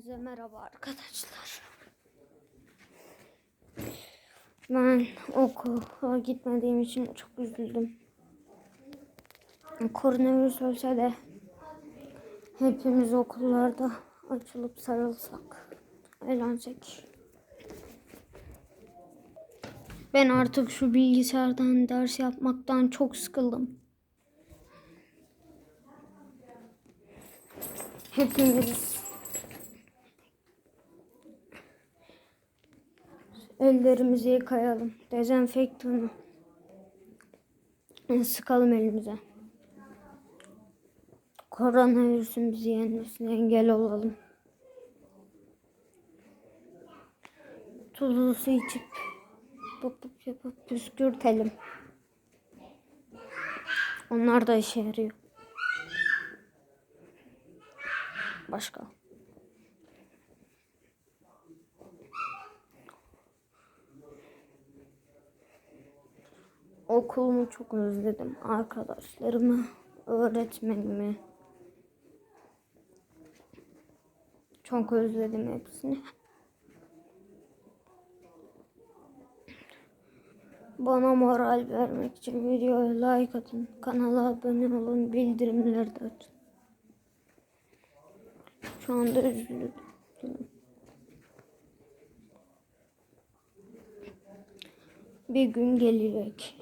Hepinize merhaba arkadaşlar. Ben okula gitmediğim için çok üzüldüm. Koronavirüs olsa da hepimiz okullarda açılıp sarılsak, eğlensek. Ben artık şu bilgisayardan ders yapmaktan çok sıkıldım. Hepimiz ellerimizi yıkayalım. Dezenfektanı sıkalım elimize. Koronavirüsün bizi yenmesine engel olalım. Tuzlu su içip pıp pıp yapıp püskürtelim. Onlar da işe yarıyor. Başka. Okulumu çok özledim. Arkadaşlarımı, öğretmenimi. Çok özledim hepsini. Bana moral vermek için videoya like atın, kanala abone olun, bildirimleri de açın. Şu anda üzüldüm. Bir gün gelecek.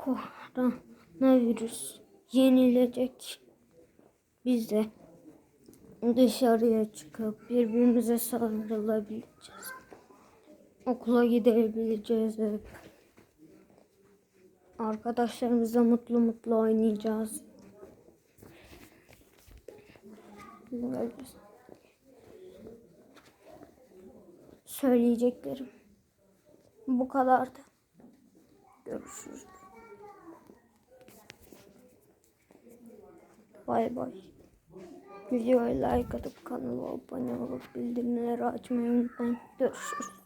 Koronavirüs yenilecek. Biz de dışarıya çıkıp birbirimize sarılabileceğiz. Okula gidebileceğiz. Arkadaşlarımızla mutlu mutlu oynayacağız. Söyleyeceklerim bu kadardı. Görüşürüz. Bay bay. Videoya like atıp kanala abone olup bildirimleri açmayı unutmayın. Görüşürüz.